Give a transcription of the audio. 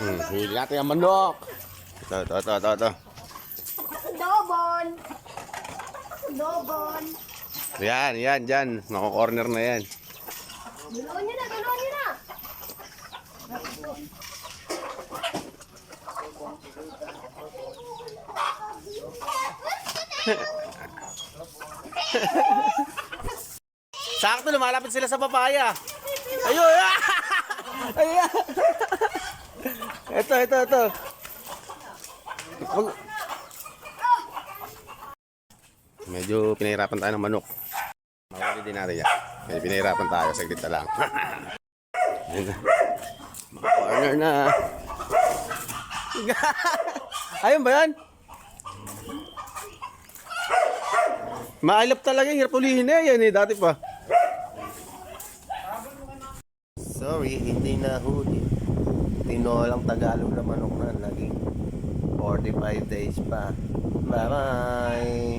Hmm, huli natin ang manok. Ito, ito, ito, ito, ito. Dobon. Dobon. Yan, yan, dyan. Nako-corner na yan. Gulawin niyo na, gulawin niyo na. Sakto, lumalapit sila sa papaya. Ayun! Ayun! Ito, ito, ito. Medyo pinahirapan tayo ng manok. Mawali din natin yan. Medyo pinahirapan tayo. Saglit na lang. Ayun na. Mga corner na. Ayun ba yan? Maalap talaga. Hirap ulihin na yan eh. Dati pa. Sorry, hindi nahuli. Tinolang Tagalog na manok na naging 45 days pa. Bye-bye!